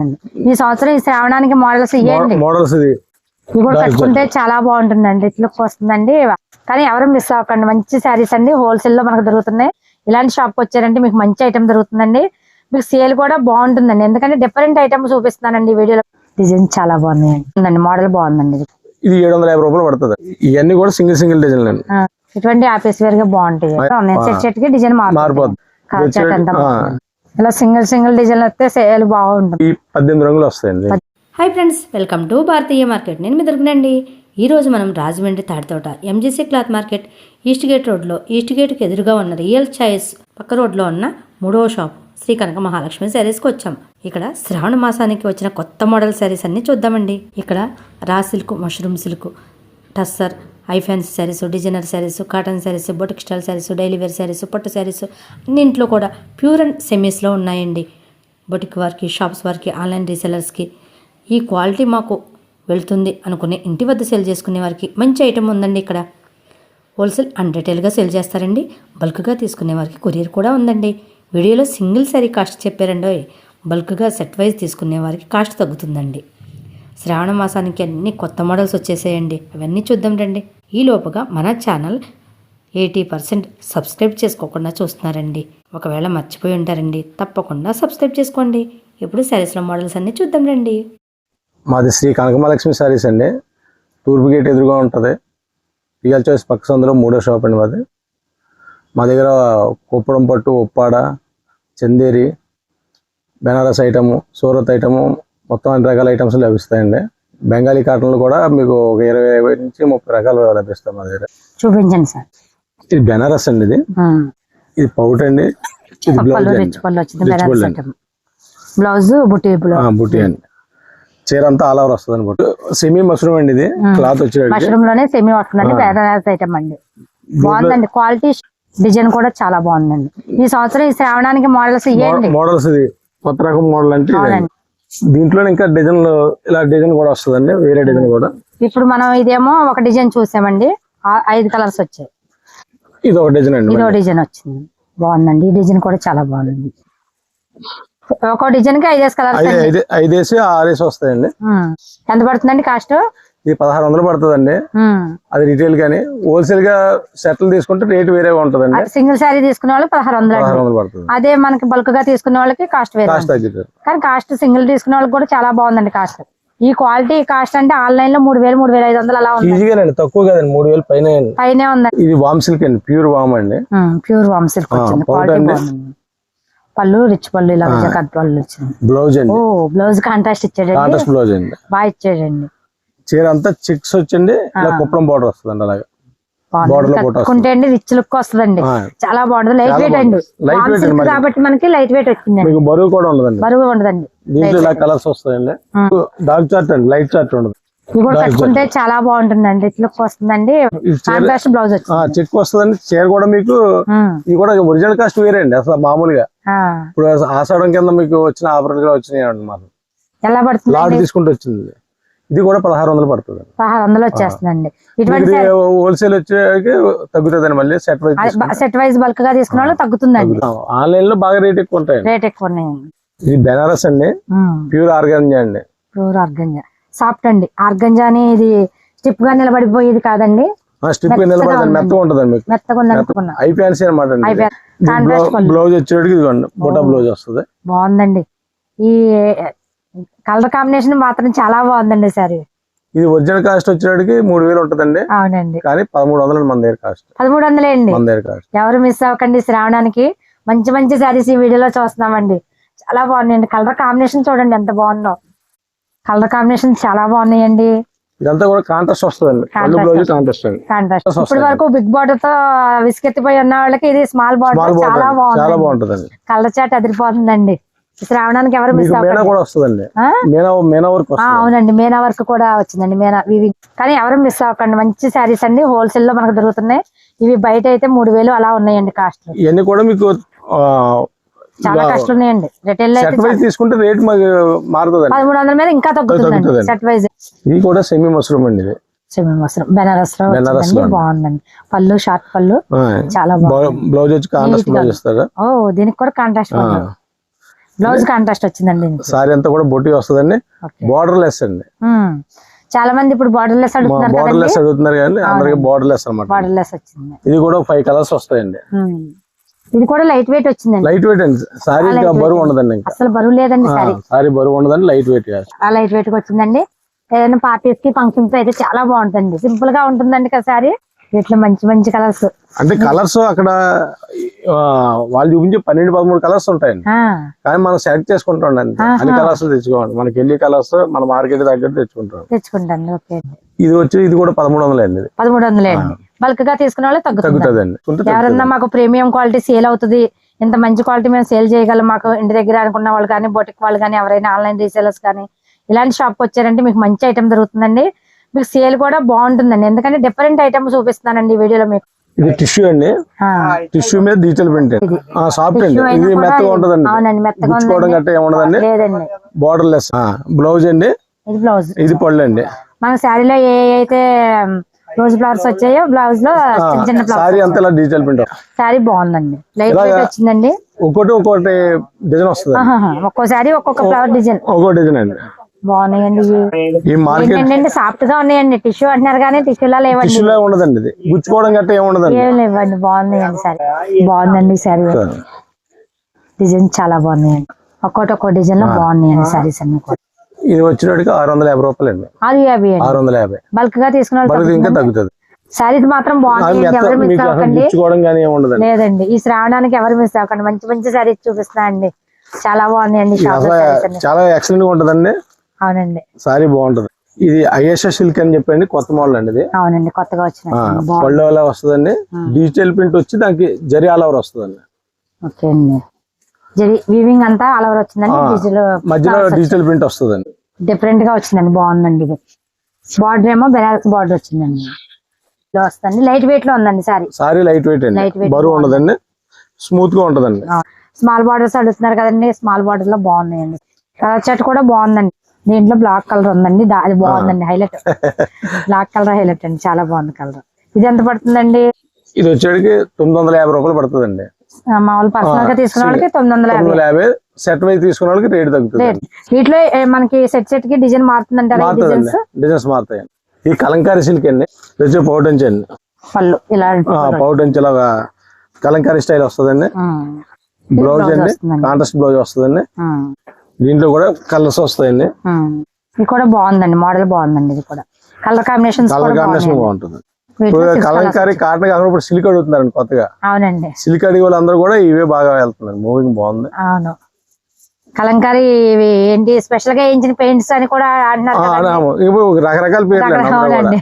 ఈ సంవత్సరం ఈ శ్రావణానికి మోడల్స్ ఇవ్వండి మోడల్స్ ఇది. కూడా కట్టుకుంటే చాలా బాగుంటుందండి. ఇట్లా వస్తుందండి. కానీ ఎవరు మిస్ అవ్వకండి. మంచి శారీస్ అండి. హోల్సేల్లో మనకు దొరుకుతున్నాయి. ఇలాంటి షాప్ వచ్చారంటే మీకు మంచి ఐటమ్ దొరుకుతుందండి. మీకు సేల్ కూడా బాగుంటుందండి. ఎందుకంటే డిఫరెంట్ ఐటమ్ చూపిస్తున్నానండి ఈ వీడియోలో. డిజైన్ చాలా బాగుందండి మోడల్ బాగుందండి ఇది. ఏడు వందల యాభై రూపాయలు పడుతుంది. ఇవన్నీ కూడా సింగిల్ సింగిల్ డిజైన్ అండి ఇటువంటి ఆఫీస్ వేర్గా బాగుంటాయి. ఉన్నాయి సెట్ సెట్కి డిజైన్ మారుతుంది. ఇలా సింగిల్ సింగిల్ డిజైన్ వస్తే సేల్ బాగుంటుంది. ఈ పద్దెనిమిది రంగులు వస్తాయండి. Hi friends welcome to Bharatiya market. నేను మీ దొరికినండి ఈరోజు మనం Rajahmundry Taditota MGC cloth market east gate రోడ్లో ఈస్ట్ గేట్కి ఎదురుగా ఉన్న రియల్ చాయిస్ పక్క రోడ్లో ఉన్న మూడవ షాప్ శ్రీ కనక మహాలక్ష్మి శారీస్కి వచ్చాం. ఇక్కడ శ్రావణ మాసానికి వచ్చిన కొత్త మోడల్ శారీస్ అన్ని చూద్దామండి. ఇక్కడ raw silk mushroom silk tussar I sarees designer sarees cotton sarees boutique style sarees daily wear sarees పట్టు శారీస్ అన్నింట్లో కూడా ప్యూర్ అండ్ సెమీస్లో ఉన్నాయండి. బొటిక్ వారికి షాప్స్ వారికి ఆన్లైన్ రీసెలర్స్కి ఈ క్వాలిటీ మాకు వెళ్తుంది అనుకునే ఇంటి వద్ద సేల్ చేసుకునే వారికి మంచి ఐటెం ఉందండి ఇక్కడ. హోల్సేల్ అండ్ రిటైల్గా సేల్ చేస్తారండి. బల్క్గా తీసుకునే వారికి కొరియర్ కూడా ఉందండి. వీడియోలో సింగిల్ శారీ కాస్ట్ చెప్పారండి. బల్క్గా సెట్ వైజ్ తీసుకునే వారికి కాస్ట్ తగ్గుతుందండి. శ్రావణ మాసానికి అన్ని కొత్త మోడల్స్ వచ్చేసేయండి. అవన్నీ చూద్దాం రండి. ఈ మన ఛానల్ ఎయిటీ పర్సెంట్ సబ్స్క్రైబ్ చేసుకోకుండా చూస్తున్నారండి. ఒకవేళ మర్చిపోయి ఉంటారండి తప్పకుండా సబ్స్క్రైబ్ చేసుకోండి. ఇప్పుడు శారీస్లో మోడల్స్ అన్నీ చూద్దాం రండి. మాది శ్రీ కనకమహాలక్ష్మి శారీస్ అండి. తూర్పు గేట్ ఎదురుగా ఉంటుంది. రియల్ చాయిస్ పక్క సందులో మూడో షాప్ అండి మాది. మా దగ్గర కుప్పడం పట్టు ఉప్పాడ చందేరి బెనారస్ ఐటము సూరత్ ఐటము మొత్తం అన్ని రకాల ఐటమ్స్ లభిస్తాయండి. బెంగాలీ కాటన్లు కూడా మీకు ఒక ఇరవై ఇరవై నుంచి ముప్పై రకాలు లభిస్తాయి మా దగ్గర. చూపించండి సార్. ఇది బెనారస్ అండి ఇది. ఇది పౌట్ అండి. ఇది బ్లౌజ్ అండి. వచ్చింది. బుట్టి అండి. చీర అంతా ఆల్ ఓవర్ వస్తుంది అనమాట. సెమీ మష్రూమ్ అండి ఇది. క్లాత్ వచ్చేటప్పటికి మష్రూమ్లోనే సెమీ వస్తుందండి. బెనారస్ ఐటమ్ అండి. బాగుందండి. క్వాలిటీ డిజైన్ కూడా చాలా బాగుందండి. ఈ సంవత్సరం ఈ శ్రావణానికి మోడల్స్ మోడల్స్ ఇది. కొత్త రకం మోడల్ అంటే. దీంట్లో ఇంకా డిజైన్ ఇలా డిజైన్ కూడా వస్తుందండి వేరే డిజైన్ కూడా. ఇప్పుడు మనం ఇదేమో ఒక డిజైన్ చూసామండి ఐదు కలర్స్ వచ్చాయి. ఇది ఒక డిజైన్ అండి ఇదో డిజైన్ వచ్చింది. బాగుందండి ఈ డిజైన్ కూడా చాలా బాగుంది. ఒక డిజైన్కి ఐదేసి కలర్స్ ఐదేసి ఆరేసి వస్తాయండి. ఎంత పడుతుందండి కాస్ట్? ఇది పదహారు వందలు పడుతుందండి. అది రిటైల్ కానీ హోల్సేల్గా సెటిల్ తీసుకుంటే రేట్ వేరేగా ఉంటుందండి. సింగిల్ శారీ తీసుకునే వాళ్ళకి పదహారు వందలు పడుతుంది. అదే మనకి బల్క్గా తీసుకునే వాళ్ళకి కాస్ట్ వేరే కాస్ట్ తగ్గుతుంది. కానీ కాస్ట్ సింగిల్ తీసుకునే వాళ్ళకి కూడా చాలా బాగుందండి కాస్ట్ ఈ క్వాలిటీ కాస్ట్ అంటే ఆన్లైన్లో మూడు వేలు మూడు వేల ఐదు వందలు అలా ఉంది తక్కువ కదండి మూడు వేలు పైన పైనే ఉందండి. ఇది వామ్ సిల్క్ అండి ప్యూర్ వామ్ అండి. ప్యూర్ వామ్ సిల్క్ క్వాలిటీ పళ్ళు రిచ్ పళ్ళు ఇలా కట్ పళ్ళు వచ్చింది. బ్లౌజ్ ఓ అండి బ్లౌజ్ కాంట్రాస్ట్ ఇచ్చాడండి బ్లౌజ్ అండి. బాగా ఇచ్చాడండి. చీర అంతా చిక్స్ వచ్చింది ఇలా కుప్పడం బార్డర్ వస్తుందండి అలాగే. కట్టుకుంటే అండి రిచ్ లుక్ వస్తుందండి. చాలా బాగుంటుంది. లైట్ వెయిట్ అండి. మరి. కాబట్టి మనకి లైట్ వెయిట్ మీకు బరువు కూడా ఉండదండి. బరువు ఉండదండి. దీంట్లో ఇలా కలర్స్ వస్తాయండి. డార్క్ చార్ట్ అండి లైట్ చార్ట్ ఉండదు. ఇది కూడా కట్టుకుంటే చాలా బాగుంటుందండి. రిచ్ లుక్ వస్తుందండి. ఇది చీర కాంట్రాస్ట్ బ్లౌజ్ వచ్చింది. చెక్ వస్తుందండి. చీర కూడా మీకు. ఇది కూడా ఒరిజినల్ కాస్ట్ వేరే అండి అసలు మామూలుగా. ఇప్పుడు ఆషాఢం కింద మీకు వచ్చిన ఆఫర్ వచ్చినాయి అండి మాకు ఎలా పడుతుంది లాట్ తీసుకుంటూ వచ్చింది. ఇది కూడా పదహారు వందలు పడుతుంది. పదహారు వందలు వచ్చేస్తుందండి. ఇటువంటి హోల్సేల్ వచ్చేకి తగ్గుతుందండి మళ్ళీ సెట్ వైజ్ సెట్ వైజ్ బల్క్గా తీసుకున్న వాళ్ళు తగ్గుతుందండి. ఆన్లైన్లో బాగా రేట్ ఎక్కువ ఉంటాయండి. రేట్ ఎక్కువ ఉన్నాయండి. ఇది బెనారస్ అండి ప్యూర్ ఆర్గానిక్ అండి. Pure organza. సాఫ్ట్ అండి. ఆర్గంజా అని ఇది స్టిప్గా నిలబడిపోయేది కాదండి. స్టిప్ నిలబడదండి. మెత్తగా ఉంటుందండి మీకు. మెత్తగా ఐ ఫ్యాన్సీ అనమాట అండి. బ్లౌజ్ వచ్చేటికి ఇదిగోండి బోటా బ్లౌజ్ వస్తుంది. బాగుందండి. ఈ కలర్ కాంబినేషన్ మాత్రం చాలా బాగుందండి సారీ. ఇది ఒరిజినల్ కాస్ట్ వచ్చేటికి మూడు వేలు ఉంటుందండి. అవునండి. కానీ పదమూడు వందలు మన దగ్గర కాస్ట్. పదమూడు వందలే అండి. మన దగ్గర కాస్ట్. ఎవరు మిస్ అవ్వకండి శ్రావణానికి. మంచి మంచి శారీస్ ఈ వీడియోలో చూస్తున్నామండి. చాలా బాగున్నాయండి. కలర్ కాంబినేషన్ చూడండి ఎంత బాగుందో. కలర్ కాంబినేషన్ చాలా బాగున్నాయండి. ఇదంతా కూడా కాంట్రాస్ట్ వస్తుందండి. Contrast contrast. ఇప్పటి వరకు బిగ్ బార్డర్తో విసికెత్తిపోయి ఉన్న వాళ్ళకి ఇది స్మాల్ బార్డర్ చాలా బార్డర్ చాలా బాగుంది బాగుంటుందండి. Colour chart అదిరిపోతుందండి. శ్రావణానికి ఎవరు మిస్ మేనా అవ్వకండి. కూడా వస్తుందండి. ఆ? మేనా మేనా వర్క్ ఆ, వస్తుంది. అవునండి మేనా వర్క్ కూడా వచ్చిందండి మేనా. ఇవి కానీ ఎవరు మిస్ అవ్వకండి మంచి శారీస్ అండి హోల్సేల్లో మనకు దొరుకుతున్నాయి. ఇవి బయట అయితే మూడు వేలు అలా ఉన్నాయండి కాస్ట్ ఇవన్నీ కూడా మీకు చాలా కష్టం ఉన్నాయండి. రిటైల్ తీసుకుంటే రేట్ మాకు మారుతుందండి. పదమూడు వందల మీద ఇంకా తగ్గుతుందండి. సెట్ వైజ్ ఇది కూడా సెమీ అండి ఇది. బెనారస్లో బెనారస్ వచ్చిందండి. లో. బాగుందండి. పళ్ళు షార్ట్ పళ్ళు. చాలా బాగుంది. బ్లౌజ్ వచ్చి కాంట్రాస్ట్ బ్లౌజ్ ఇస్తారా? ఓ దీనికి కూడా కాంట్రాస్ట్. బ్లౌజ్ కాంట్రాస్ట్ వచ్చిందండి. సారీ అంతా కూడా బొట్టి వస్తుందండి. బార్డర్ లెస్ అండి. చాలా మంది ఇప్పుడు బార్డర్ లెస్ అడుగుతున్నారు బార్డర్ లెస్ అడుగుతున్నారు కానీ అందరికి బార్డర్ లెస్ అనమాట బార్డర్ లెస్ వచ్చింది. ఇది కూడా ఫైవ్ కలర్స్ వస్తాయండి. ఇది కూడా లైట్ వెయిట్ వచ్చిందండి. లైట్ వెయిట్ అండి. సారీ ఇంకా బరువు ఉండదండి అసలు బరువు లేదండి సారీ. సారీ బరువు ఉండదండి లైట్ వెయిట్ ఆ లైట్ వెయిట్ వచ్చిందండి. ఏదైనా పార్టీస్కి ఫంక్షన్స్ అయితే చాలా బాగుంటుంది సింపుల్గా ఉంటుందండి కదా సారీ. ఇట్లా మంచి మంచి కలర్స్ అంటే కలర్స్ అక్కడ వాళ్ళు చూపించే పన్నెండు పదమూడు కలర్స్ ఉంటాయండి. కానీ మనం సెలెక్ట్ చేసుకుంటాం అన్ని కలర్స్ తెచ్చుకోండి. మనకి వెళ్ళి కలర్స్ మన మార్కెట్ తగ్గట్టు తెచ్చుకుంటాం తెచ్చుకుంటాను ఇది వచ్చి ఇది కూడా పదమూడు వందలు అండి పదమూడు వందలే అండి. బల్క్గా తీసుకున్న వాళ్ళు తగ్గుతుంది. ఎవరన్నా మాకు ప్రీమియం క్వాలిటీ సేల్ అవుతుంది. ఇంత మంచి క్వాలిటీ మేము సేల్ చేయగలం. మాకు ఇంటి దగ్గర అనుకున్న వాళ్ళు కానీ బొటిక్ వాళ్ళు కానీ ఎవరైనా ఆన్లైన్ రీసేలర్స్ కానీ ఇలాంటి షాప్ వచ్చారంటే మీకు మంచి ఐటమ్ దొరుకుతుందండి. మీకు సేల్ కూడా బాగుంటుందండి. ఎందుకంటే డిఫరెంట్ ఐటమ్ చూపిస్తున్నానండి ఈ వీడియోలో మీకు. ఇది టిష్యూ అండి. టిష్యూ మీద డిజిటల్ ప్రింట్ సాఫ్ట్ అండి ఇది మెత్తగా ఉంటదండి. అవునండి మెత్తగా గట్రా ఏముండదండి. బార్డర్ లెస్ బ్లౌజ్ అండి. ఇది బ్లౌజ్ ఇది పళ్ళు అండి. మన శారీలో ఏ అయితే రోజ్ ఫ్లవర్స్ వచ్చాయో బ్లౌజ్లో చిన్న సారీ అంతా ఇలా డిజిటల్ ప్రింట్ శారీ బాగుందండి. లైట్ వెయిట్ వచ్చిందండి. ఒక్కొక్కటి ఒక్కొక్కటి డిజైన్ వస్తుంది ఆహాహా. ఒక్కో శారీ ఒక్కొక్క ఫ్లవర్ డిజైన్ ఒక్కో డిజైన్ అండి. బాగున్నాయండి. ఈ మార్కెట్ సాఫ్ట్గా ఉన్నాయండి. టిష్యూ అంటున్నారు కానీ టిష్యూలా లేవండి. టిష్యూలో ఉండదండి ఇది. గుచ్చుకోవడం గట్రా ఏముండదండి ఏం లేవండి. బాగున్నాయండి సారీ. బాగుందండి సారీ. డిజైన్ చాలా బాగున్నాయండి. ఒక్కోటి ఒక్కో డిజైన్లో బాగున్నాయండి సారీస్ అన్ని కూడా. ఇది వచ్చినట్టుగా ఆరు వందల యాభై రూపాయలు అండి అది యాభై అండి. ఆరు వందల యాభై బల్క్గా తీసుకున్న ఇంకా తగ్గుతుంది? సారీస్ మాత్రం ఏముండదండి లేదండి. ఈ శ్రావణానికి ఎవరు మిస్ అవ్వకండి. మంచి మంచి సారీస్ చూపిస్తున్నా అండి. చాలా బాగున్నాయండి. చాలా ఎక్సలెంట్గా ఉంటదండి. అవునండి. సారీ బాగుంటది. ఇది ఐఎస్ఎస్ సిల్క్ అని చెప్పండి కొత్త మోడల్ అండి ఇది. అవునండి కొత్తగా వచ్చిన పళ్ళు అలా వస్తుందండి. డిజిటల్ ప్రింట్ వచ్చి దానికి జరి ఆల్ ఓవర్ వస్తుందండి. ఓకే అండి. జరి వీవింగ్ అంతా ఆల్ ఓవర్ వచ్చిందండి డిజిటల్ మధ్యలో డిజిటల్ ప్రింట్ వస్తుందండి. డిఫరెంట్గా వచ్చిందండి బాగుందండి ఇది. బార్డర్ ఏమో బెనారస్ బార్డర్ వచ్చిందండి. వస్తుంది లైట్ వెయిట్లో ఉందండి సారీ. సారీ లైట్ వెయిట్ అండి. బరువు ఉండదండి. స్మూత్గా ఉంటదండి. స్మాల్ బార్డర్స్ అడుగుతున్నారు కదండి స్మాల్ బార్డర్లో బాగున్నాయండి. కలర్ చాట్ కూడా బాగుందండి. దీంట్లో బ్లాక్ కలర్ ఉందండి. అది బాగుందండి హైలైట్. బ్లాక్ కలర్ హైలైట్ అండి. చాలా బాగుంది కలర్. ఇది ఎంత పడుతుందండి? ఇది వచ్చేటికి తొమ్మిది వందల యాభై రూపాయలు పడుతుందండి. మామూలు పర్సనల్గా తీసుకున్న వాళ్ళకి తొమ్మిది వందల యాభై. సెట్ వైజ్ తీసుకున్న వాళ్ళకి రేట్ తగ్గుతుంది. వీటిలో మనకి సెట్ సెట్కి డిజైన్ మారుతుందంటారా? డిజైన్స్ డిజైన్స్ మారుతాయండి. ఈ కలంకారీ సిల్క్ అండి. వచ్చి పౌటంచి అండి. పళ్ళు. ఇలా పౌటంచి లాగా కలంకారీ స్టైల్ వస్తుందండి. బ్లౌజ్ అండి. కాంట్రాస్ట్ బ్లౌజ్ వస్తుందండి. దీంట్లో కూడా కలర్స్ వస్తాయండి. ఇది కూడా బాగుందండి మోడల్ బాగుందండి ఇది కూడా. కలర్ కాంబినేషన్స్ కలర్ కాంబినేషన్ బాగుంటుంది. కలంకారీ కాటన్ కాకుండా ఇప్పుడు సిల్క్ అడుగుతున్నారండి కొత్తగా. అవునండి. సిల్క్ అడిగే వాళ్ళందరూ కూడా ఇవే బాగా వెళ్తున్నారు. మూవింగ్ బాగుంది. అవును. కలంకారీ ఇవి ఏంటి? స్పెషల్గా వేయించిన పెయింట్స్ అని కూడా అంటున్నారు. ఇప్పుడు రకరకాల పేర్లు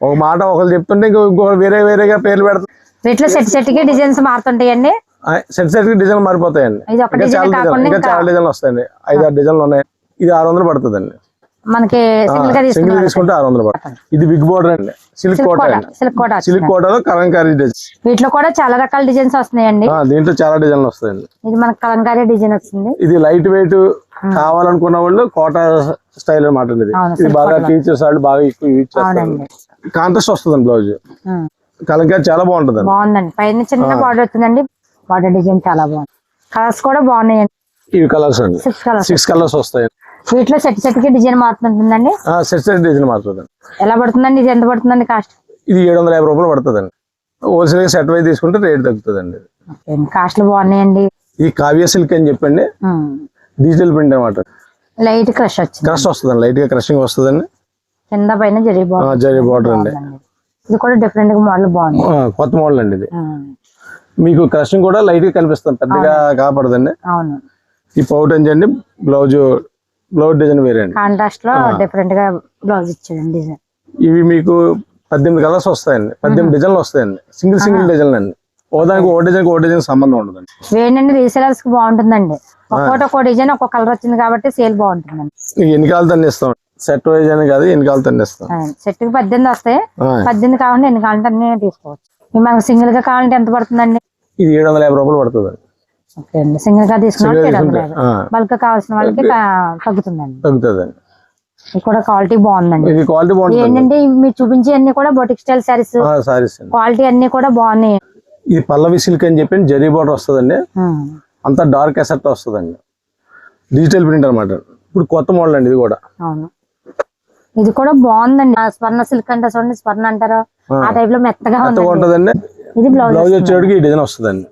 ఒక మాట ఒకరు చెప్తుంటే ఇంకో వేరే వేరేగా పేర్లు పెడతారు వీటిలో సెట్ సెట్కి డిజైన్స్ మారుతుంటాయండి. సెట్ సెట్ డిజైన్ మారిపోతాయండి. ఇంకా చాలా డిజైన్ ఇంకా చాలా డిజైన్లు వస్తాయండి. ఐదు ఆరు డిజైన్లు ఉన్నాయి. ఇది ఆరు వందలు పడుతుందండి. మనకి సింగిల్ తీసుకుంటే ఆరు వందలు పడుతుంది. ఇది బిగ్ బోర్డర్ అండి. Silk Kota silk Kota silk కోటలో కలంకారీ డిజైన్. వీటిలో కూడా చాలా రకాల డిజైన్స్ వస్తున్నాయండి. దీంట్లో చాలా డిజైన్లు వస్తాయండి. ఇది మనకి కలంకారీ డిజైన్ వచ్చింది. ఇది లైట్ వెయిట్ కావాలనుకున్న వాళ్ళు కోట స్టైల్ అనమాట ఇది ఇది బాగా. టీచర్స్ వాళ్ళు బాగా ఎక్కువ యూజ్ చేస్తారు. కాంట్రాస్ట్ వస్తుంది బ్లౌజ్. కలంకారీ చాలా బాగుంటుంది బాగుందండి. పైన చిన్న బార్డర్ వచ్చిందండి బార్డర్ డిజైన్ చాలా బాగుంది. కలర్స్ కూడా బాగున్నాయండి ఇవి కలర్స్ అండి. సిక్స్ కలర్స్ సిక్స్ కలర్స్ వస్తాయి. వీటిలో సెట్ సెట్కి డిజైన్ మారుతుంటుందండి సెట్ సెట్ డిజైన్ మారుతుంది ఎలా పడుతుందండి? ఇది ఎంత పడుతుందండి కాస్ట్ ఇది ఏడు వందల యాభై రూపాయలు పడుతుందండి. హోల్సేల్ సెట్ వైజ్ తీసుకుంటే రేట్ తగ్గుతుందండి కాస్ట్లు బాగున్నాయండి. ఇది కావ్య సిల్క్ అని చెప్పండి. డిజిటల్ ప్రింట్ అనమాట లైట్ క్రష్ వచ్చింది. క్రష్ వస్తుందండి లైట్గా క్రషింగ్ వస్తుందండి. కింద పైన జరీ ఆ, బాగుంది జరీ బార్డర్ అండి. ఇది కూడా డిఫరెంట్గా మోడల్ బాగుంది కొత్త మోడల్ అండి ఇది. మీకు క్రషింగ్ కూడా లైట్గా కనిపిస్తుంది పెద్దగా కాపాడదండి. అవును. ఈ పౌట్ అండి బ్లౌజ్ బ్లౌజ్ డిజైన్ వేరే అండి. కాంట్రాస్ట్లో డిఫరెంట్గా బ్లౌజ్ ఇచ్చాడండి డిజైన్ ఇవి మీకు పద్దెనిమిది కలర్స్ వస్తాయండి. పద్దెనిమిది డిజైన్లు వస్తాయండి. సింగిల్ సింగిల్ డిజైన్ అండి. ఓ దానికి ఓ డిజైన్ ఓ డిజైన్ సంబంధం ఉండదండి. వేయండి రీసేలర్స్కి బాగుంటుందండి. ఒక్కోటి ఒక్కో డిజైన్ ఒక్కో కలర్ వచ్చింది కాబట్టి సేల్ బాగుంటుందండి. మీకు ఎన్ని కాలు తన్ని ఇస్తాం సెట్ వైజ్ అని కాదు ఎన్ని కాలు తన్ని ఇస్తాం సెట్కి పద్దెనిమిది వస్తాయి. పద్దెనిమిది కావాలంటే ఎన్ని కావాలంటే అన్ని తీసుకోవచ్చు. మనకు సింగిల్గా కావాలంటే ఎంత పడుతుందండి? ఇది ఏడు వందల యాభై రూపాయలు పడుతుంది. ఓకే అండి. సింగిల్గా తీసుకున్న ఏడు వందల. బల్క్ కావాల్సిన వాళ్ళకి తగ్గుతుందండి. తగ్గుతుందండి. ఇది కూడా క్వాలిటీ బాగుందండి. ఇది క్వాలిటీ ఏంటంటే మీరు చూపించే అన్ని కూడా boutique style sarees sarees quality అన్ని కూడా బాగున్నాయి. ఇది పల్లవి సిల్క్ అని చెప్పి జరీ బార్డర్ వస్తుందండి. అంతా డార్క్ ఎసెట్ వస్తుందండి. డిజిటల్ ప్రింట్ అనమాట ఇప్పుడు కొత్త మోడల్ అండి ఇది కూడా. అవును. ఇది కూడా బాగుందండి. స్వర్ణ సిల్క్ అంటే చూడండి స్వర్ణ అంటారు. ఆ. టైప్లో మెత్తగా ఉంటదండి. ఇది బ్లౌజ్ బ్లౌజ్ వచ్చేటికి ఈ డిజైన్ వస్తుందండి.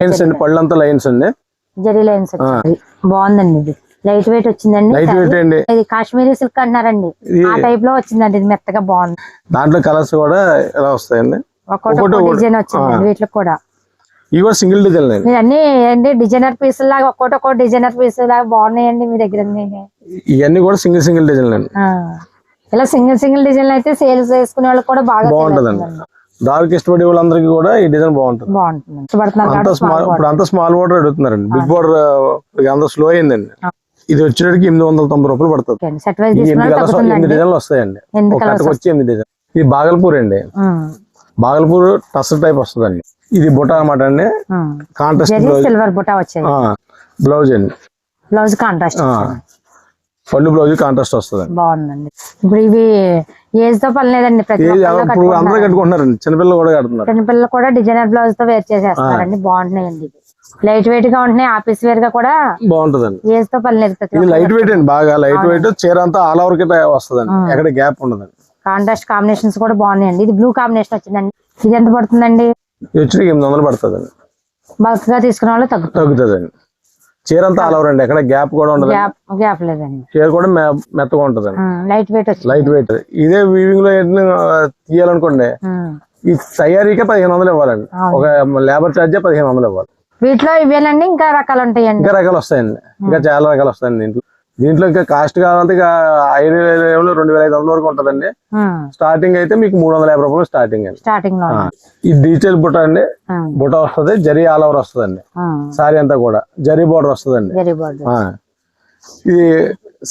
లైన్స్ అండి పళ్ళంతా లైన్స్ అండి. జరీ లైన్స్ వచ్చింది బాగుందండి ఇది. లైట్ వెయిట్ వచ్చిందండి. లైట్ వెయిట్ అండి. ఇది కాశ్మీరీ సిల్క్ అంటున్నారండి. ఇది ఆ టైప్లో వచ్చిందండి. ఇది మెత్తగా బాగుంది. దాంట్లో కలర్స్ కూడా ఇలా వస్తాయండి. ఒక్కొక్క ఒకటి ఒకటి. డిజైన్ వచ్చిందండి వీటిలో కూడా. ఇవి సింగిల్ డిజైన్ అండి. అన్ని డిజైనర్ పీస్ లాగా ఒక్కొక్కటి ఒక్కో డిజైనర్ పీస్ లాగా బాగున్నాయండి మీ దగ్గర. ఇవన్నీ కూడా సింగిల్ సింగిల్ డిజైన్ అండి. ఇలా సింగిల్ సింగిల్ డిజైన్ అయితే సేల్స్ వేసుకునే వాళ్ళకి కూడా బాగా బాగుంటదండి. డార్క్ ఇష్టపడే వాళ్ళందరికీ కూడా ఈ డిజైన్ బాగుంటుంది. ఇష్టపడుతున్నారు స్మాల్ ఇప్పుడు అంత స్మాల్ వాటర్ అడుగుతున్నారండి. బిగ్ వాటర్ అంత స్లో అయిందండి. ఇది వచ్చేటికి ఎనిమిది వందల తొంభై రూపాయలు పడుతుంది. ఎనిమిది డిజైన్లు వస్తాయండి. వచ్చి ఎనిమిది డిజైన్ ఇది బాగల్పూర్ అండి. బాగల్పూర్ టస్సర్ టైప్ వస్తుందండి. ఇది బుట్ట అనమాట అండి. కాంట్రాస్ట్ సిల్వర్ బుటా వచ్చాయి బ్లౌజ్ అండి. బ్లౌజ్ కాంట్రాస్ట్ పళ్ళు బ్లౌజ్ కాంట్రాస్ట్ వస్తుందండి. బాగుందండి. ఇప్పుడు ఇవి ఏజ్తో పని లేదండి ఇప్పుడు అందరూ కట్టుకుంటున్నారు. కట్టుకుంటున్నారండి చిన్నపిల్లలు కూడా కడుతున్నారు. చిన్నపిల్లలు కూడా డిజైనర్ బ్లౌజ్తో వేర్ చేసేస్తున్నారండి బాగుంటున్నాయండి ఇవి. లైట్ వెయిట్గా ఉంటున్నాయి ఆఫీస్ వేర్గా కూడా బాగుంటదండి. ఏజ్తో పని లేదు లైట్ వెయిట్ అండి బాగా లైట్ వెయిట్ చీర అంతా ఆల్ ఓవర్ కిట్ వస్తుందండి. ఎక్కడ గ్యాప్ ఉండదండి. కాంట్రాస్ట్ కాంబినేషన్స్ కూడా బాగున్నాయండి. ఇది బ్లూ కాంబినేషన్ వచ్చిందండి. ఇది ఎంత పడుతుందండి? వచ్చి ఎనిమిది వందలు పడుతుందండి. బల్క్గా తీసుకున్న వాళ్ళు తగ్గుతుంది తగ్గుతుందండి. చీర అంతా ఆల్ ఓవర్ అండి. ఎక్కడ గ్యాప్ కూడా ఉండదు గ్యాప్ లేదండి. చీర కూడా మెత్తగా ఉంటదండి. లైట్ వెయిట్ లైట్ వెయిట్ ఇదే వీవింగ్లో తీయాలనుకోండి. ఈ తయారీకే పదిహేను వందలు ఇవ్వాలండి. ఒక లేబర్ ఛార్జ్ పదిహేను వందలు ఇవ్వాలి. వీటిలో ఇవేనండి ఇంకా రకాలు ఉంటాయండి. ఇంకా రకాలు వస్తాయండి. ఇంకా చాలా రకాలు వస్తాయండి దీంట్లో. దీంట్లో ఇంకా కాస్ట్ కావాలంటే ఇక ఐదు వేల రెండు వేల ఐదు వందల వరకు ఉంటుందండి. స్టార్టింగ్ అయితే మీకు మూడు వందల యాభై రూపాయలు స్టార్టింగ్ అండి. స్టార్టింగ్ ఈ డీటెయిల్ బుట్ట అండి బుట్ట వస్తుంది జరీ ఆల్ ఓవర్ వస్తుందండి. సారీ అంతా కూడా జరీ బోర్డర్ వస్తుందండి. ఇది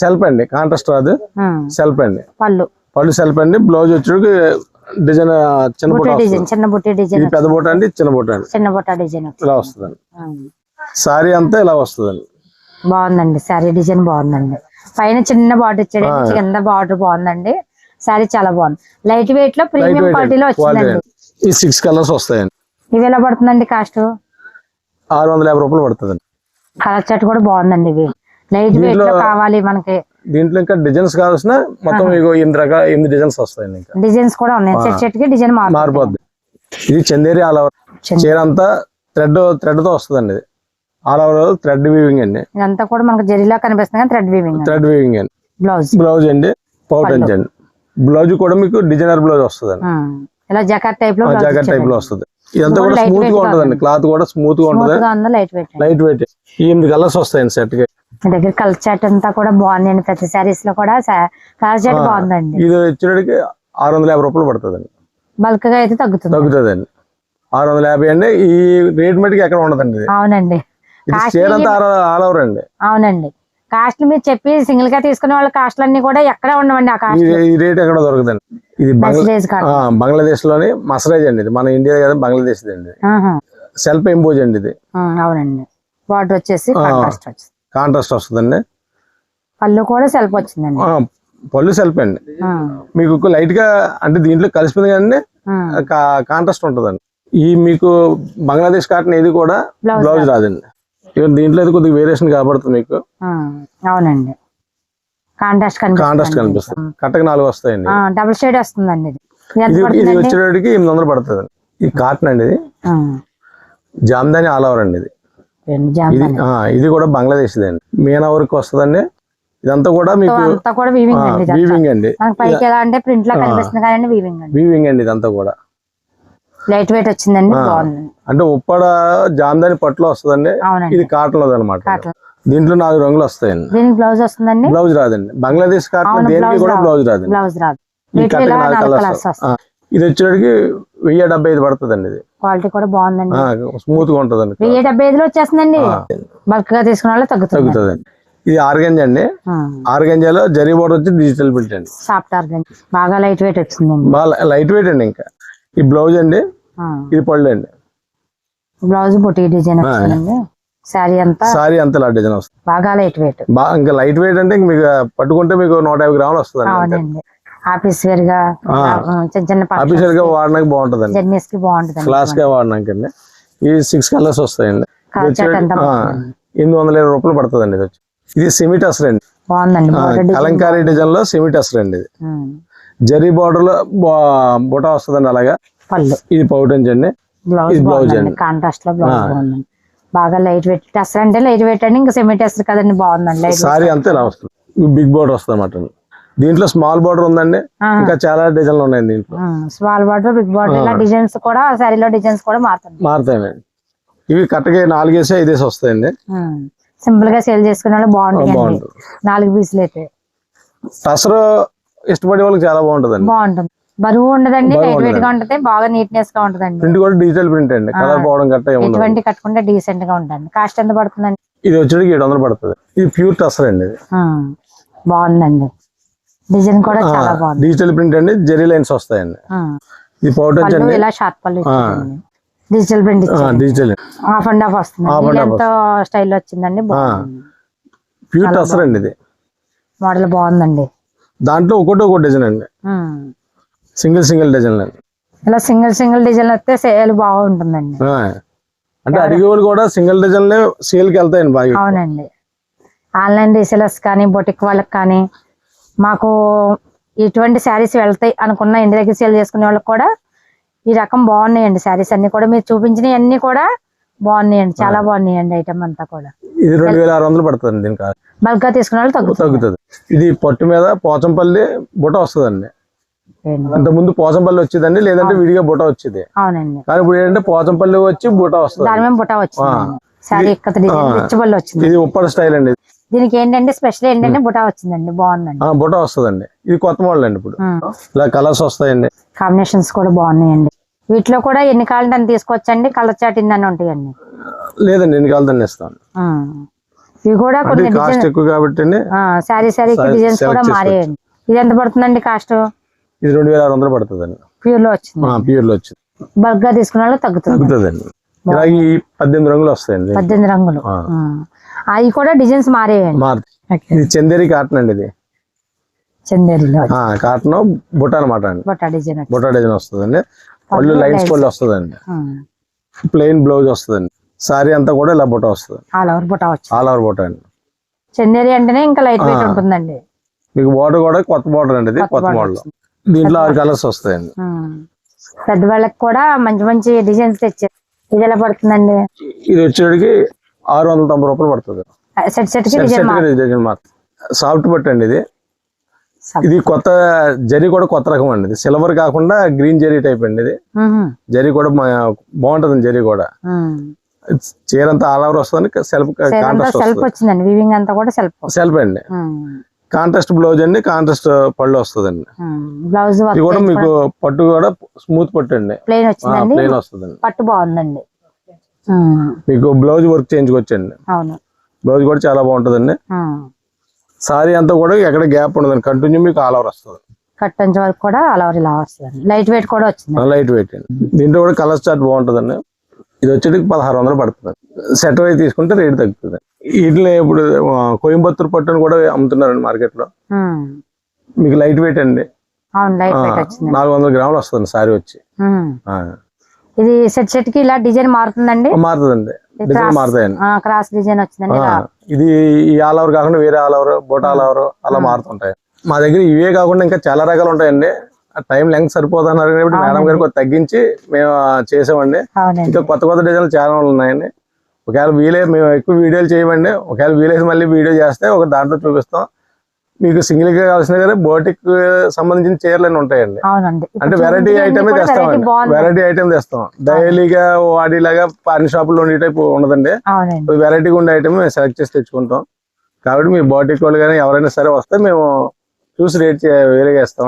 సెల్ఫ్ అండి కాంట్రాస్ట్ రాదు సెల్ఫ్ అండి. పళ్ళు. పళ్ళు సెల్ఫ్ అండి బ్లౌజ్ వచ్చి డిజైన్ చిన్న బుట్ట చిన్న బుట్టే డిజైన్ పెద్ద బుట్ట అండి చిన్న బుట్ట అండి. చిన్న బుట్ట డిజైన్ ఇలా వస్తుందండి. సారీ అంతా ఇలా వస్తుందండి. బాగుందండి. శారీ డిజైన్ బాగుందండి. పైన చిన్న బార్డర్ ఇచ్చాడు కింద బార్డర్ బాగుందండి. శారీ చాలా బాగుంది. లైట్ వెయిట్లో ప్రీమియం క్వాలిటీలో క్వాలిటీ వచ్చిందండి. ఈ సిక్స్ కలర్స్ వస్తాయండి. ఇవి ఎలా పడుతుందండి కాస్ట్? ఆరు వందల యాభై రూపాయలు పడుతుందండి. కలర్ చాట్ కూడా బాగుందండి ఇవి. లైట్ వెయిట్లో కావాలి మనకి. దీంట్లో ఇంకా డిజైన్స్ కావాల్సిన మొత్తం ఎనిమిది రకాల ఎనిమిది డిజైన్స్ వస్తాయండి ఇంకా. డిజైన్స్ కూడా ఉన్నాయి. సెట్ సెట్కి డిజైన్ మారిపోద్ది. ఇది చందేరి ఆల్ ఓవర్. చీర అంతా థ్రెడ్ థ్రెడ్తో వస్తుందండి ఇది. ఆల్ ఓవర్ థ్రెడ్ వీవింగ్ అండి. ఇదంతా కూడా మనకు జరీలా కనిపిస్తుంది కానీ థ్రెడ్ వీవింగ్ థ్రెడ్ వీవింగ్ అండి. బ్లౌజ్ బ్లౌజ్ అండి. పౌట్ అండి అండి. బ్లౌజ్ కూడా మీకు డిజైనర్ బ్లౌజ్ వస్తుందండి. ఇలా జకాట్ టైప్లో జాకెట్ టైప్లో వస్తుంది. ఇదంతా కూడా స్మూత్గా ఉంటుందండి. క్లాత్ కూడా స్మూత్గా ఉంటుంది. లైట్ వెయిట్ లైట్ వెయిట్ ఈ ఎనిమిది కలర్స్ వస్తాయండి సెట్కి. దగ్గర కలర్ చాట్ అంతా కూడా బాగుందండి ప్రతి సారీస్లో కూడా కలర్ చాట్ బాగుందండి. ఇది వచ్చేటికి ఆరు వందల యాభై రూపాయలు పడుతుందండి. బల్క్గా అయితే తగ్గుతుంది. తగ్గుతుందండి. ఆరు వందల యాభై అండి. ఈ రేట్ మటుకు ఎక్కడ ఉండదండి అవునండి. కాస్ట్ అండి. అవునండి. కాస్ట్ మీరు చెప్పి సింగిల్గా తీసుకునే వాళ్ళ కాస్ట్లు అన్ని కూడా ఎక్కడ ఉండవండి ఆ కాస్ట్ ఈ రేట్ ఎక్కడ దొరకదండి. ఇది బంగ్లాదేశ్లోని మసరైజ్ అండి ఇది. మన ఇండియా కదా బంగ్లాదేశ్ అండి. సెల్ఫ్ ఎంబోజ్ అండి ఇది. అవునండి. బార్డర్ వచ్చేసి కాంట్రాస్ట్ వస్తుందండి. పళ్ళు కూడా సెల్ఫ్ వచ్చిందండి. పళ్ళు సెల్ఫ్ అండి. మీకు లైట్గా అంటే దీంట్లో కలిసిపోయింది కానీ. కాంట్రాస్ట్ ఉంటుందండి. ఈ మీకు బంగ్లాదేశ్ కాటన్ ఇది కూడా బ్లౌజ్ రాదండి. ఇక దీంట్లో అయితే కొద్దిగా వేరియేషన్ కాబడుతుంది మీకు. అవునండి. కాంట్రాస్ట్ కాంట్రాస్ట్ కనిపిస్తుంది. కట్టకు నాలుగు వస్తాయండి. డబుల్ షేడ్ వస్తుందండి ఇది. వచ్చేటికి ఎనిమిది వందలు పడుతుంది. ఇది కాటన్ అండి ఇది. జామ్దాని ఆల్ ఓవర్ అండి ఇది. ఇది ఇది కూడా బంగ్లాదేశ్ అండి. మీనా వరకు వస్తుందండి. ఇదంతా కూడా మీకు వీవింగ్ అండి వీవింగ్ అండి ఇదంతా కూడా. లైట్ వెయిట్ వచ్చిందండి బాగుంది. అంటే ఉప్పడ జామ్దాని పట్టులో వస్తుందండి. ఇది కాటన్ అనమాట కాటన్ దీంట్లో నాలుగు రంగులు వస్తాయండి. దీనికి బ్లౌజ్ వస్తుందండి? బ్లౌజ్ రాదండి. బంగ్లాదేశ్ కాటన్ దేనికి కూడా రాదు. బ్లౌజ్ రాదండి. బ్లౌజ్ రాదు. ఇది వచ్చేటికి వెయ్యి డెబ్బై ఐదు పడుతుందండి ఇది. క్వాలిటీ కూడా బాగుందండి. స్మూత్గా ఉంటుందండి వెయ్యి డెబ్బై ఐదులో వచ్చేస్తుందండి. ఆ, బల్క్గా తీసుకున్న వాళ్ళు తగ్గుతుంది తగ్గుతుందండి. ఇది ఆర్గంజ అండి. ఆర్గంజాలో జరీ బోర్డర్ వచ్చి డిజిటల్ ప్రింట్ అండి. సాఫ్ట్ ఆర్గన్ బాగా లైట్ వెయిట్ వచ్చిందండి. బాగా లైట్ వెయిట్ అండి ఇంకా. ఈ బ్లౌజ్ అండి? ఇది పళ్ళు అండి. బ్లౌజ్ డిజైన్ అంతా సారీ అంత ఇలా డిజైన్ వస్తుంది. బాగా లైట్ వెయిట్ బాగా ఇంకా లైట్ వెయిట్ అంటే మీకు పట్టుకుంటే మీకు నూట యాభై గ్రాములు వస్తుంది ఆఫీస్ వేర్గా చిన్న చిన్న ఆఫీషియల్గా వాడడానికి బాగుంటుందండి. జర్నీస్కి బాగుంటుంది క్లాస్గా వాడడానికి అండి ఈ సిక్స్ కలర్స్ వస్తాయండి. ఎనిమిది వందల ఇరవై రూపాయలు పడుతుందండి ఇది వచ్చి. ఇది సెమీ టసర్ అండి కలంకారీ డిజైన్లో సెమీ టసర్ అండి ఇది. జరీ బార్డర్లో బా- బుట్ట వస్తుందండి అలాగా? పళ్ళు. ఇది పౌటెంజ్ అండి బ్లౌజ్ అండి. కాంట్రాస్ట్లో బ్లౌజ్. బాగుందండి. బాగా లైట్ వెయిట్ టెస్టర్ అంటే లైట్ వెయిట్ అండి ఇంకా సెమీ టెస్టర్ కదండి బాగుందండి సారీ అంతా ఇలా వస్తుంది. బిగ్ బార్డర్ వస్తుంది అన్నమాట దీంట్లో స్మాల్ బార్డర్ ఉందండి ఇంకా చాలా డిజైన్లు ఉన్నాయి దీంట్లో. స్మాల్ బార్డర్ బిగ్ బార్డర్ ఇలా డిజైన్స్ కూడా శారీలో డిజైన్స్ కూడా మారుతుంది మారుతాయండి. ఇవి కరెక్ట్గా నాలుగేసి ఐదేసి వస్తాయండి. సింపుల్గా సేల్ చేసుకునే వాళ్ళు బాగుంటుంది. నాలుగు పీసులు అయితే. టసర్ ఇష్టపడే వాళ్ళకి చాలా బాగుంటుందండి. బాగుంటుంది. బరువు ఉండదండి లైట్ వెయిట్గా. ఉంటుంది బాగా నీట్నెస్గా ఉంటుందండి. ప్రింట్ కూడా డిజిటల్ ప్రింట్ అండి కలర్ పోవడం గట్ట ఎటువంటి కట్టుకుంటే డీసెంట్గా ఉంటుంది కాస్ట్ ఎంత పడుతుందండి? ఇది వచ్చేటికి ఏడు వందలు పడుతుంది. ఇది ప్యూర్ టసర్ అండి ఇది. బాగుందండి. డిజైన్ కూడా చాలా బాగుంది. డిజిటల్ ప్రింట్ అండి జెరీ లైన్స్ వస్తాయండి. ఇది పౌడర్ అండి ఇలా షార్ప్ పళ్ళు ఇచ్చారండి digital print digital half and half వస్తుంది. ఎంతో స్టైల్ వచ్చిందండి? బాగుంది. ప్యూర్ టసర్ అండి ఇది. మోడల్ బాగుందండి. దాంట్లో ఒకటి ఒక డిజైన్ అండి. సింగిల్ సింగిల్ డిజైన్ అండి ఇలా సింగిల్ సింగిల్ డిజైన్ వస్తే సేల్ బాగుంటుందండి. అంటే అడిగే వాళ్ళు కూడా సింగిల్ డిజైన్లే సేల్కి వెళ్తాయండి బాగా అవునండి. ఆన్లైన్ రీసేలర్స్ కానీ బొటిక్ వాళ్ళకి కానీ మాకు ఇటువంటి శారీస్ వెళ్తాయి అనుకున్న ఇంటి దగ్గర సేల్ చేసుకునే వాళ్ళకి కూడా ఈ రకం బాగున్నాయండి శారీస్ అన్ని కూడా. మీరు చూపించినవి అన్ని కూడా బాగున్నాయండి. చాలా బాగున్నాయండి ఐటమ్ అంతా కూడా. ఇది రెండు వేల ఆరు వందలు పడుతుంది దీనికి బల్క్గా తీసుకునే వాళ్ళు తగ్గుతుంది. తగ్గుతుంది. ఇది పట్టు మీద పోచంపల్లి బుట్ట వస్తుందండి. ఇంత ముందు పోచంపల్లి వచ్చేదండి లేదంటే విడిగా బుట్ట వచ్చేది. అవునండి. కానీ ఇప్పుడు ఏంటంటే పోచంపల్లి వచ్చి బుట్ట వస్తుంది. దాని మీద బుట్ట వచ్చింది. ఇది ఉప్పర్ స్టైల్ అండి. దీనికి ఏంటంటే స్పెషల్ ఏంటంటే బుట్ట వచ్చిందండి బాగుందండి. ఆ, బుట్ట వస్తుందండి. ఇది కొత్త మోడల్ అండి ఇప్పుడు. ఇలా కలర్స్ వస్తాయండి. కాంబినేషన్స్ కూడా బాగున్నాయండి. వీటిలో కూడా ఎన్ని అన్ని తీసుకోవచ్చండి కలర్ చాట్ ఇన్ని ఉంటాయండి. లేదండి ఎన్ని కావాలి ఇస్తాను. ఉమ్. ఇవి కూడా కొన్ని కాస్ట్ ఎక్కువ కాబట్టి శారీకి Saree డిజైన్స్ కూడా. మారేయండి. ఇది ఎంత పడుతుందండి కాస్ట్ ఇది రెండు వేల ఆరు వందలు పడుతుందండి. ప్యూర్లో వచ్చింది. ప్యూర్లో వచ్చింది. బల్క్గా తీసుకున్న వాళ్ళు తగ్గుతుంది. తగ్గుతుందండి. ఇలాగే పద్దెనిమిది రంగులు వస్తాయండి. పద్దెనిమిది రంగులు. అవి కూడా డిజైన్స్ మారేయండి. ఇది చందేరి కాటన్ అండి ఇది. చందేరిలో. ఆ, కాటన్ బుట్ట అనమాట అండి. బొట్ట డిజైన్ బుట్ట డిజైన్ వస్తుందండి. పళ్ళు లైన్స్ పళ్ళు వస్తుందండి. ప్లెయిన్ బ్లౌజ్ వస్తుందండి. సారీ అంతా కూడా ఇలా బుట్ట వస్తుంది. ఆల్ ఓవర్ బొట్ట వచ్చింది ఆల్ ఓవర్ బుట్ట అండి. చందేరి అంటేనే ఇంకా లైట్ వెయిట్. ఉంటుందండి. మీకు బార్డర్ కూడా కొత్త బార్డర్ అండి ఇది కొత్త మోడల్ దీంట్లో ఆరు కలర్స్ వస్తాయండి. పెద్దవాళ్ళకి కూడా మంచి మంచి డిజైన్స్ తెచ్చారు ఇది ఎలా పడుతుందండి? ఇది వచ్చేటికి ఆరు వందల తొంభై రూపాయలు పడుతుంది. సెట్ సెట్ డిజైన్ మాత్రం. సాఫ్ట్ బట్ అండి ఇది. ఇది కొత్త జరీ కూడా కొత్త రకం అండి ఇది. సిల్వర్ కాకుండా గ్రీన్ జరీ టైప్ అండి ఇది. జరీ కూడా బాగుంటుంది జరీ కూడా. చీర అంతా ఆల్ ఓవర్ వస్తుంది. సెల్ఫ్ కాంట్రాస్ట్ సెల్ఫ్ వస్తుంది. వచ్చిందండి. వీవింగ్ అంతా కూడా సెల్ఫ్ సెల్ఫ్ అండి. కాంట్రాస్ట్ బ్లౌజ్ అండి. కాంట్రాస్ట్ పళ్ళు వస్తుందండి. బ్లౌజ్ ఇది కూడా మీకు పట్టు కూడా స్మూత్ పట్టు అండి. ప్లెయిన్ వచ్చిందండి. ప్లెయిన్ వస్తుందండి. పట్టు బాగుందండి. ఉమ్, మీకు బ్లౌజ్ వర్క్ చేయించుకోవచ్చండి అవును. బ్లౌజ్ కూడా చాలా బాగుంటుందండి. సారీ అంతా కూడా ఎక్కడ గ్యాప్ ఉండదండి. కంటిన్యూ మీకు ఆల్ ఓవర్ వస్తుంది. కట్టంచే వరకు కూడా అలా ఇలా వస్తుంది లైట్ వెయిట్ కూడా వచ్చింది లైట్ వెయిట్ అండి. దీంట్లో కూడా కలర్ చార్ట్ బాగుంటుందండి. ఇది వచ్చేటికి పదహారు వందలు పడుతుంది. సెట్ అయితే తీసుకుంటే రేట్ తగ్గుతుంది. వీటిలో ఇప్పుడు కోయంబత్తూరు పట్టును కూడా అమ్ముతున్నారండి మార్కెట్లో ఉమ్, మీకు లైట్ వెయిట్ అండి. నాలుగు వందల గ్రాములు వస్తుంది సారీ వచ్చి. ఇది సెట్ సెట్కి ఇలా డిజైన్ మారుతుందండి? మారుతుందండి. డిజైన్ మారుతాయండి. క్రాస్ డిజైన్ వచ్చిందండి. ఇది ఈ ఆల్ ఓవర్ కాకుండా వేరే all over boat all over అలా మారుతుంటాయి. మా దగ్గర ఇవే కాకుండా ఇంకా చాలా రకాలు ఉంటాయండి. టైం లెంగ్త్ సరిపోతున్నారు కాబట్టి మేడం గారు కొంచెం తగ్గించి మేము చేసామండి ఇంకా కొత్త కొత్త డిజైన్లు చాలా ఉన్నాయండి. ఒకవేళ వీలే మేము ఎక్కువ వీడియోలు చేయమండి. ఒకవేళ వీలైతే మళ్ళీ వీడియో చేస్తే ఒక దాంట్లో చూపిస్తాం. మీకు సింగిల్గా కావాల్సిన కానీ బోటిక్ సంబంధించిన చీరలు అన్నీ ఉంటాయండి అంటే వెరైటీ ఐటమే తెస్తామండి. వెరైటీ ఐటమ్ తెస్తాం. డైలీగా వాడిలాగా పాన్ షాపుల్లో ఉండే టైప్ ఉండదండి. వెరైటీగా ఉండే ఐటమ్ మేము సెలెక్ట్ చేసి తెచ్చుకుంటాం. కాబట్టి మీ బాటిక్ వాళ్ళు కానీ ఎవరైనా సరే వస్తే మేము చూసి రేట్ వేరేగా ఇస్తాం.